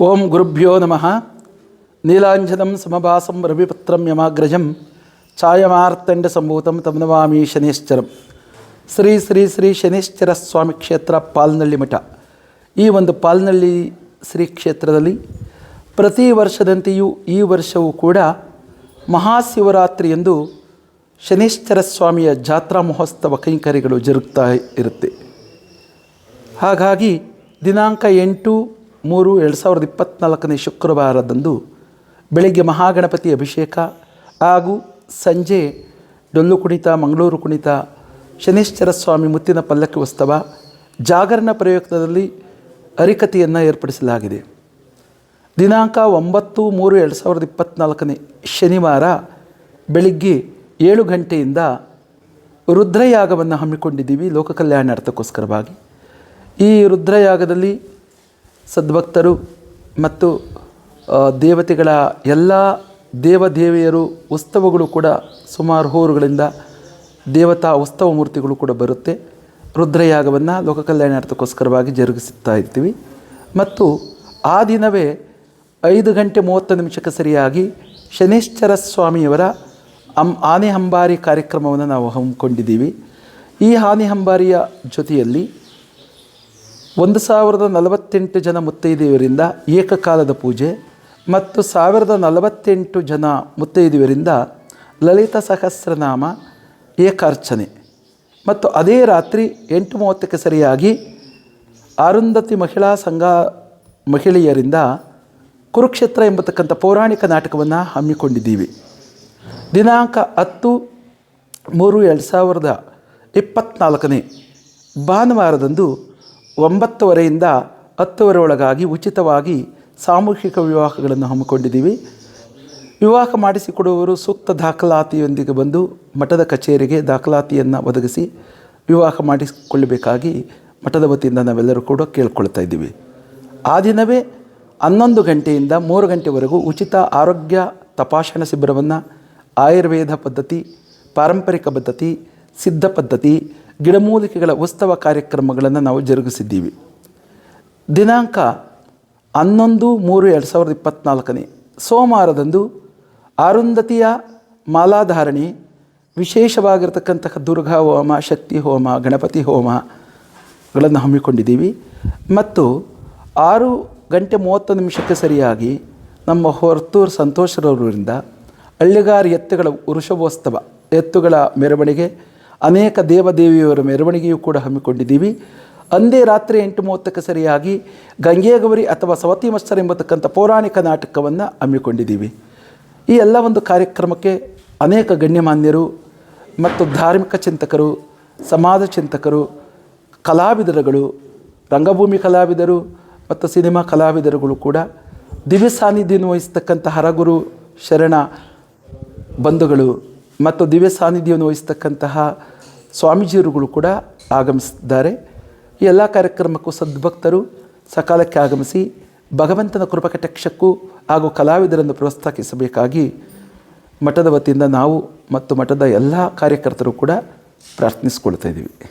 ಓಂ ಗುರುಭ್ಯೋ ನಮಃ. ನೀಲಾಂಜನಂ ಸಮಭಾಸಂ ರವಿಪತ್ರಂ ಯಮಾಗ್ರಜಂ. ಛಾಯಮಾರ್ತಂಡ ಸಂಭೂತಂ ತಮನವಾಮಿ ಶನೇಶ್ಚರಂ. ಶ್ರೀ ಶ್ರೀ ಶ್ರೀ ಶನೇಶ್ಚರ ಸ್ವಾಮಿ ಕ್ಷೇತ್ರ ಪಾಲ್ನಳ್ಳಿ ಮಠ. ಈ ಒಂದು ಪಾಲ್ನಳ್ಳಿ ಶ್ರೀ ಕ್ಷೇತ್ರದಲ್ಲಿ ಪ್ರತಿ ವರ್ಷದಂತೆಯೂ ಈ ವರ್ಷವೂ ಕೂಡ ಮಹಾಶಿವರಾತ್ರಿಯಂದು ಶನೇಶ್ಚರ ಸ್ವಾಮಿಯ ಜಾತ್ರಾ ಮಹೋತ್ಸವ ಕೈಂಕರ್ಯಗಳು ಜರುಗ್ತಾ ಇರುತ್ತೆ. ಹಾಗಾಗಿ ದಿನಾಂಕ ಎಂಟು ಮೂರು ಎರಡು ಸಾವಿರದ ಇಪ್ಪತ್ತ್ನಾಲ್ಕನೇ ಶುಕ್ರವಾರದಂದು ಬೆಳಗ್ಗೆ ಮಹಾಗಣಪತಿ ಅಭಿಷೇಕ ಹಾಗೂ ಸಂಜೆ ಡೊಳ್ಳು ಕುಣಿತ, ಮಂಗಳೂರು ಕುಣಿತ ಶನೀಶ್ವರ ಸ್ವಾಮಿ ಮುತ್ತಿನ ಪಲ್ಲಕ್ಕಿ ಉತ್ಸವ ಜಾಗರಣ ಪ್ರಯುಕ್ತದಲ್ಲಿ ಹರಿಕತೆಯನ್ನು ಏರ್ಪಡಿಸಲಾಗಿದೆ. ದಿನಾಂಕ ಒಂಬತ್ತು ಮೂರು ಎರಡು ಸಾವಿರದ ಇಪ್ಪತ್ತ್ನಾಲ್ಕನೇ ಶನಿವಾರ ಬೆಳಿಗ್ಗೆ ಏಳು ಗಂಟೆಯಿಂದ ರುದ್ರಯಾಗವನ್ನು ಹಮ್ಮಿಕೊಂಡಿದ್ದೀವಿ ಲೋಕ ಕಲ್ಯಾಣಾರ್ಥಕ್ಕೋಸ್ಕರವಾಗಿ ಈ ರುದ್ರಯಾಗದಲ್ಲಿ ಸದ್ಭಕ್ತರು ಮತ್ತು ದೇವತೆಗಳ ಎಲ್ಲ ದೇವದೇವಿಯರು ಉತ್ಸವಗಳು ಕೂಡ ಸುಮಾರು ಹೋರುಗಳಿಂದ ದೇವತಾ ಉತ್ಸವ ಮೂರ್ತಿಗಳು ಕೂಡ ಬರುತ್ತೆ. ರುದ್ರಯಾಗವನ್ನು ಲೋಕ ಕಲ್ಯಾಣಾರ್ಥಕ್ಕೋಸ್ಕರವಾಗಿ ಜರುಗಿಸುತ್ತಾ ಇರ್ತೀವಿ. ಮತ್ತು ಆ ದಿನವೇ ಐದು ಗಂಟೆ ಮೂವತ್ತು ನಿಮಿಷಕ್ಕೆ ಸರಿಯಾಗಿ ಶನೀಶ್ಚರ ಸ್ವಾಮಿಯವರ ಅಂ ಆನೆ ಹಂಬಾರಿ ಕಾರ್ಯಕ್ರಮವನ್ನು ನಾವು ಹಮ್ಮಿಕೊಂಡಿದ್ದೀವಿ. ಈ ಆನೆ ಹಂಬಾರಿಯ ಜೊತೆಯಲ್ಲಿ ಒಂದು ಸಾವಿರದ ನಲವತ್ತೆಂಟು ಜನ ಮುತ್ತೈದೆಯರಿಂದ ಏಕಕಾಲದ ಪೂಜೆ ಮತ್ತು ಸಾವಿರದ ನಲವತ್ತೆಂಟು ಜನ ಮುತ್ತೈದೆಯರಿಂದ ಲಲಿತ ಸಹಸ್ರನಾಮ ಏಕಾರ್ಚನೆ. ಮತ್ತು ಅದೇ ರಾತ್ರಿ ಎಂಟು ಮೂವತ್ತಕ್ಕೆ ಸರಿಯಾಗಿ ಅರುಂಧತಿ ಮಹಿಳಾ ಸಂಘ ಮಹಿಳೆಯರಿಂದ ಕುರುಕ್ಷೇತ್ರ ಎಂಬತಕ್ಕಂಥ ಪೌರಾಣಿಕ ನಾಟಕವನ್ನು ಹಮ್ಮಿಕೊಂಡಿದ್ದೀವಿ. ದಿನಾಂಕ ಹತ್ತು ಮೂರು ಎರಡು ಸಾವಿರದ ಇಪ್ಪತ್ತ್ನಾಲ್ಕನೇ ಭಾನುವಾರದಂದು ಒಂಬತ್ತುವರೆಯಿಂದ ಹತ್ತುವರೆ ಒಳಗಾಗಿ ಉಚಿತವಾಗಿ ಸಾಮೂಹಿಕ ವಿವಾಹಗಳನ್ನು ಹಮ್ಮಿಕೊಂಡಿದ್ದೀವಿ. ವಿವಾಹ ಮಾಡಿಸಿಕೊಡುವವರು ಸೂಕ್ತ ದಾಖಲಾತಿಯೊಂದಿಗೆ ಬಂದು ಮಠದ ಕಚೇರಿಗೆ ದಾಖಲಾತಿಯನ್ನು ಒದಗಿಸಿ ವಿವಾಹ ಮಾಡಿಸಿಕೊಳ್ಳಬೇಕಾಗಿ ಮಠದ ವತಿಯಿಂದ ನಾವೆಲ್ಲರೂ ಕೂಡ ಕೇಳ್ಕೊಳ್ತಾ ಇದ್ದೀವಿ. ಆ ದಿನವೇ ಹನ್ನೊಂದು ಗಂಟೆಯಿಂದ ಮೂರು ಗಂಟೆವರೆಗೂ ಉಚಿತ ಆರೋಗ್ಯ ತಪಾಸಣಾ ಶಿಬಿರವನ್ನು ಆಯುರ್ವೇದ ಪದ್ಧತಿ, ಪಾರಂಪರಿಕ ಪದ್ಧತಿ, ಸಿದ್ಧ ಪದ್ಧತಿ ಗಿಡಮೂಲಿಕೆಗಳ ಉತ್ಸವ ಕಾರ್ಯಕ್ರಮಗಳನ್ನು ನಾವು ಜರುಗಿಸಿದ್ದೀವಿ. ದಿನಾಂಕ ಹನ್ನೊಂದು ಮೂರು ಎರಡು ಸಾವಿರದ ಇಪ್ಪತ್ತ್ನಾಲ್ಕನೇ ಸೋಮವಾರದಂದು ಅರುಂಧತಿಯ ಮಾಲಾಧಾರಣೆ, ವಿಶೇಷವಾಗಿರ್ತಕ್ಕಂತಹ ದುರ್ಗಾ ಹೋಮ, ಶಕ್ತಿ ಹೋಮ, ಗಣಪತಿ ಹೋಮಗಳನ್ನು ಹಮ್ಮಿಕೊಂಡಿದ್ದೀವಿ. ಮತ್ತು ಆರು ಗಂಟೆ ಮೂವತ್ತು ನಿಮಿಷಕ್ಕೆ ಸರಿಯಾಗಿ ನಮ್ಮ ಹೊರತೂರು ಸಂತೋಷರವರಿಂದ ಹಳ್ಳಿಗಾರ ಎತ್ತುಗಳ ವೃಷಭೋತ್ಸವ ಎತ್ತುಗಳ ಮೆರವಣಿಗೆ ಅನೇಕ ದೇವದೇವಿಯವರ ಮೆರವಣಿಗೆಯೂ ಕೂಡ ಹಮ್ಮಿಕೊಂಡಿದ್ದೀವಿ. ಅಂದೇ ರಾತ್ರಿ ಎಂಟು ಮೂವತ್ತಕ್ಕೆ ಸರಿಯಾಗಿ ಗಂಗೆಗೌರಿ ಅಥವಾ ಸವತಿ ಮತ್ಸರ ಎಂಬತಕ್ಕಂಥ ಪೌರಾಣಿಕ ನಾಟಕವನ್ನು ಹಮ್ಮಿಕೊಂಡಿದ್ದೀವಿ. ಈ ಎಲ್ಲ ಒಂದು ಕಾರ್ಯಕ್ರಮಕ್ಕೆ ಅನೇಕ ಗಣ್ಯಮಾನ್ಯರು ಮತ್ತು ಧಾರ್ಮಿಕ ಚಿಂತಕರು, ಸಮಾಜ ಚಿಂತಕರು, ಕಲಾವಿದರುಗಳು, ರಂಗಭೂಮಿ ಕಲಾವಿದರು ಮತ್ತು ಸಿನಿಮಾ ಕಲಾವಿದರುಗಳು ಕೂಡ ದಿವ್ಯ ಸಾನ್ನಿಧ್ಯವನ್ನು ವಹಿಸ್ತಕ್ಕಂಥ ಹರಗುರು, ಶರಣ ಬಂಧುಗಳು ಮತ್ತು ದಿವ್ಯ ಸಾನ್ನಿಧ್ಯವನ್ನು ವಹಿಸ್ತಕ್ಕಂತಹ ಸ್ವಾಮೀಜಿಯರುಗಳು ಕೂಡ ಆಗಮಿಸಿದ್ದಾರೆ. ಎಲ್ಲ ಕಾರ್ಯಕ್ರಮಕ್ಕೂ ಸದ್ಭಕ್ತರು ಸಕಾಲಕ್ಕೆ ಆಗಮಿಸಿ ಭಗವಂತನ ಕೃಪಕಟಕ್ಷಕ್ಕೂ ಹಾಗೂ ಕಲಾವಿದರನ್ನು ಪ್ರೋತ್ಸಾಹಿಸಬೇಕಾಗಿ ಮಠದ ವತಿಯಿಂದ ನಾವು ಮತ್ತು ಮಠದ ಎಲ್ಲ ಕಾರ್ಯಕರ್ತರು ಕೂಡ ಪ್ರಾರ್ಥಿಸ್ಕೊಳ್ತಾ ಇದ್ದೀವಿ.